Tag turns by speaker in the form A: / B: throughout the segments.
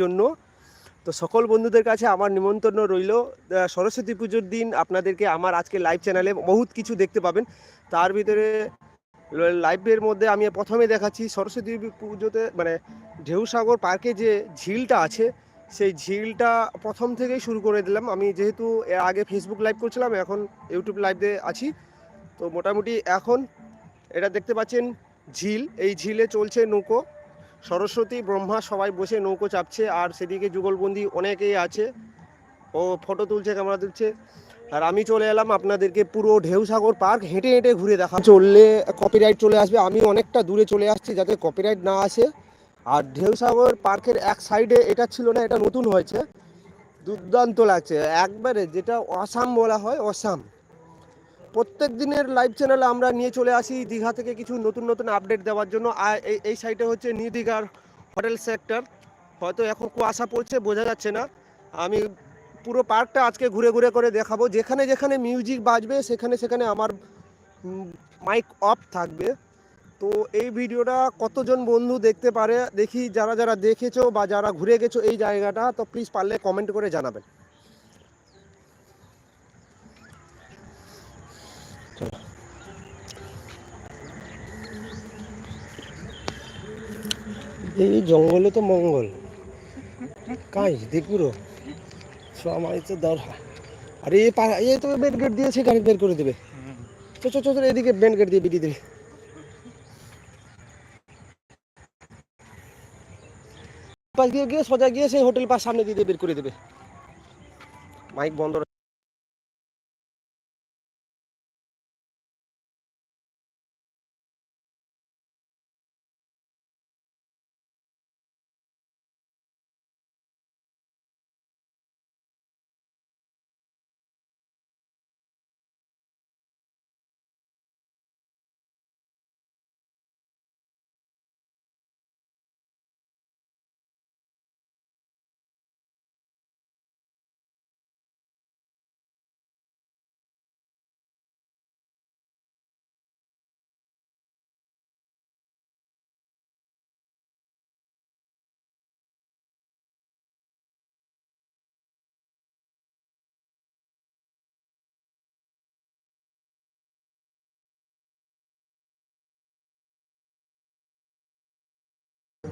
A: জন্য। তো সকল বন্ধুদের কাছে আমার নিমন্ত্রণ রইল। সরস্বতী পুজোর দিন আপনাদেরকে আমার আজকে লাইভ চ্যানেলে বহুত কিছু দেখতে পাবেন। তার ভিতরে লাইভের মধ্যে আমি প্রথমে দেখাচ্ছি সরস্বতী পুজোতে মানে ঢেউসাগর পার্কে যে ঝিলটা আছে, সেই ঝিলটা প্রথম থেকেই শুরু করে দিলাম। আমি যেহেতু এর আগে ফেসবুক লাইভ করছিলাম, এখন ইউটিউব লাইভে আছি। তো মোটামুটি এখন এটা দেখতে পাচ্ছেন ঝিল। এই ঝিলে চলছে নৌকো। সরস্বতী, ব্রহ্মা সবাই বসে নৌকো চাপছে আর সেদিকে যুগলবন্দি অনেকেই আছে। ও ফটো তুলছে, ক্যামেরা তুলছে। আর আমি চলে এলাম আপনাদেরকে পুরো ঢেউসাগর পার্ক হেঁটে হেঁটে ঘুরে দেখা। চললে কপিরাইট চলে আসবে, আমি অনেকটা দূরে চলে আসছি যাতে কপিরাইট না আসে। আর ঢেউসাগর পার্কের এক সাইডে এটা ছিল না, এটা নতুন হয়েছে। দুর্দান্ত লাগছে, একবারে যেটা অসাম বলা হয়, অসাম। প্রত্যেক দিনের লাইভ চ্যানেলে আমরা নিয়ে চলে আসি দীঘা থেকে কিছু নতুন নতুন আপডেট দেওয়ার জন্য। এই সাইডে হচ্ছে নিউ দীঘার হোটেল সেক্টর হয়তো এখন কুয়াশা পড়ছে, বোঝা যাচ্ছে না। আমি পুরো পার্কটা আজকে ঘুরে ঘুরে করে দেখাবো। যেখানে যেখানে মিউজিক বাজবে, সেখানে সেখানে আমার মাইক অফ থাকবে। তো এই ভিডিওটা কতজন বন্ধু দেখতে পারে, দেখি যারা যারা দেখেছ বা যারা ঘুরে গেছো এই জায়গাটা, তো প্লিজ পারলে কমেন্ট করে জানাবেন। এই জঙ্গলে তো মঙ্গল। কাই দেখুরো সময় তো দরকার আরে এই পা এই তো বেড গেট দিয়েছে গাড়ি বের করে দেবে। চো চো চো এদিকে বেন গেট দিয়ে বিটি দেবে। পাশ দিয়ে গিয়ে সোজা গিয়ে সেই হোটেল পাশ সামনে দিয়ে বের করে দেবে। মাইক বন্ধ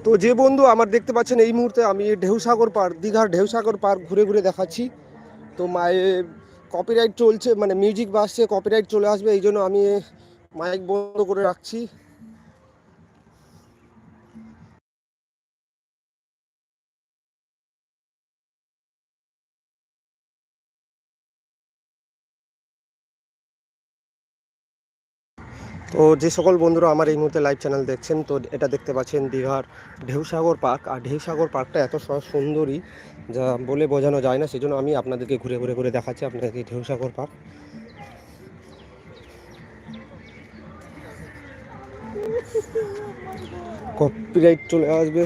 A: তো যে বন্ধু আমার দেখতে পাচ্ছেন এই মুহূর্তে আমি ঢেউসাগর পার্ক দীঘার ঢেউসাগর পার্ক ঘুরে ঘুরে দেখাচ্ছি। তো মায়ে কপিরাইট চলছে মানে মিউজিক বাসছে কপিরাইট চলে আসবে এই জন্য আমি মাইক বন্ধ করে রাখছি। তো যে সকল বন্ধুরা আমার এই মুহূর্তে লাইভ চ্যানেল দেখছেন, তো এটা দেখতে পাচ্ছেন দীঘার ঢেউসাগর পার্ক। আর ঢেউসাগর পার্কটা এত সুন্দরী যা বলে বোঝানো যায় না, সেজন্য আমি আপনাদেরকে ঘুরে ঘুরে ঘুরে দেখাচ্ছি আপনাদেরকে ঢেউসাগর পার্ক। কপিরাইট চলে আসবে।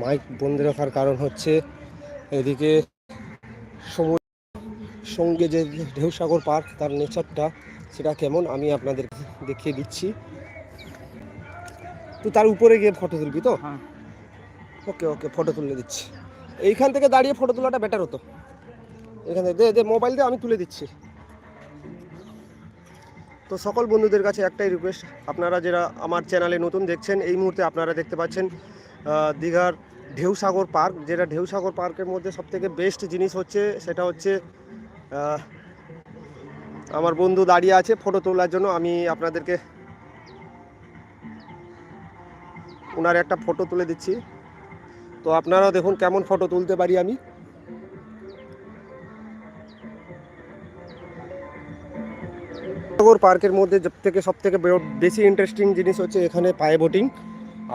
A: মাইক বন্ধ রাখার কারণ হচ্ছে এদিকে সঙ্গে যে ঢেউসাগর পার্ক তার নেচারটা সেটা কেমন আমি আপনাদের দেখিয়ে দিচ্ছি। তুই তার উপরে গিয়ে ফটো তুলবি তো। ওকে ওকে ফটো তুলে দিচ্ছি। এইখান থেকে দাঁড়িয়ে ফটো তোলাটা বেটার হতো। এখান থেকে দে দে মোবাইল দিয়ে আমি তুলে দিচ্ছি। তো সকল বন্ধুদের কাছে একটাই রিকোয়েস্ট আপনারা যারা আমার চ্যানেলে নতুন দেখছেন এই মুহূর্তে আপনারা দেখতে পাচ্ছেন দীঘার ঢেউসাগর পার্ক। যেটা ঢেউসাগর পার্কের মধ্যে সবথেকে বেস্ট জিনিস হচ্ছে সেটা হচ্ছে আমার বন্ধু দাঁড়িয়ে আছে ফটো তোলার জন্য। আমি আপনাদেরকে ওনার একটা ফটো তুলে দিচ্ছি। তো আপনারা দেখুন কেমন ফটো তুলতে পারি আমি। পার্কের মধ্যে সব থেকে সব থেকে বেশি ইন্টারেস্টিং জিনিস হচ্ছে এখানে পায়ে বোটিং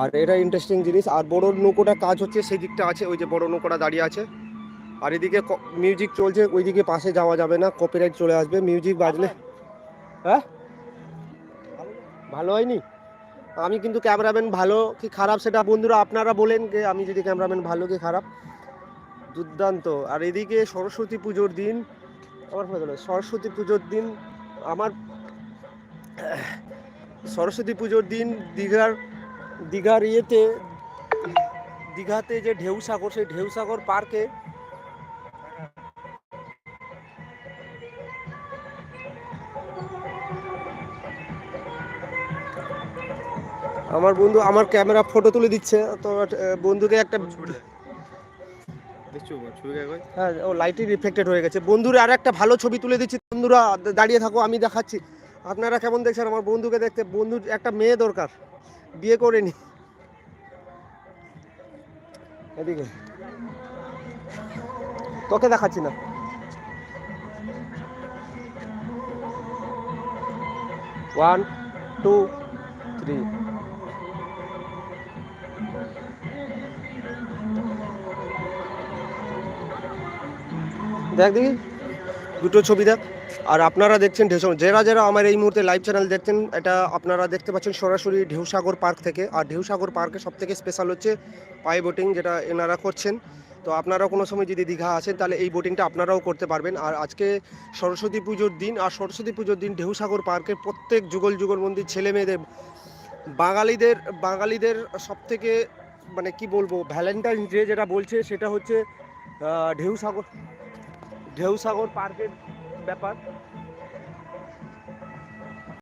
A: আর এটা ইন্টারেস্টিং জিনিস। আর বড় নৌকোটা কাজ হচ্ছে সেই দিকটা আছে, ওই যে বড় নৌকোটা দাঁড়িয়ে আছে। আর এদিকে মিউজিক চলছে, ওইদিকে পাশে যাওয়া যাবে না কপিরাইট চলে আসবে। মিউজিক বাজলে হ্যাঁ? ভালো হয়নি? আমি কিন্তু ক্যামেরাম্যান ভালো, কি খারাপ সেটা বন্ধুরা আপনারা বলেন যে আমি যদি ক্যামেরাম্যান ভালো কি খারাপ। দুর্দান্ত। আর এদিকে সরস্বতী পুজোর দিন আমার সরস্বতী পুজোর দিন, আমার সরস্বতী পুজোর দিন দীঘার দীঘার ইয়েতে দীঘাতে যে ঢেউ সাগর, সেই ঢেউ সাগর পার্কে আমার বন্ধু আমার ক্যামেরা ফটো তুলে দিচ্ছে তো বন্ধুকে একটা হ্যাঁ ও লাইটই রিফ্লেক্টেড হয়ে গেছে। বন্ধুরা আর একটা ভালো ছবি তুলে দিচ্ছি বন্ধুরা দাঁড়িয়ে থাকো আমি দেখাচ্ছি। আপনারা কেমন দেখছেন? আমার বন্ধুকে দেখতে বন্ধুর একটা মেয়ে দরকার বিয়ে করে নি। এদিকে। তোকে দেখাচ্ছি না। ওয়ান টু থ্রি দেখ দেখি। দুটো ছবি দেখ। আর আপনারা দেখছেন ঢেউ যারা যারা আমার এই মুহূর্তে লাইভ চ্যানেল দেখছেন, এটা আপনারা দেখতে পাচ্ছেন সরাসরি ঢেউসাগর পার্ক থেকে। আর ঢেউসাগর পার্কে সব থেকে স্পেশাল হচ্ছে পায়ে বোটিং যেটা এনারা করছেন। তো আপনারা কোনো সময় যদি দীঘা আসেন, তাহলে এই বোটিংটা আপনারাও করতে পারবেন। আর আজকে সরস্বতী পুজোর দিন, আর সরস্বতী পুজোর দিন ঢেউসাগর পার্কের প্রত্যেক যুগল যুগল মন্দির ছেলে মেয়েদের বাঙালিদের বাঙালিদের সব থেকে মানে কি বলব ভ্যালেন্টাইন ডে যেটা বলছে, সেটা হচ্ছে ঢেউসাগর ঢেউসাগর পার্কের ব্যাপার।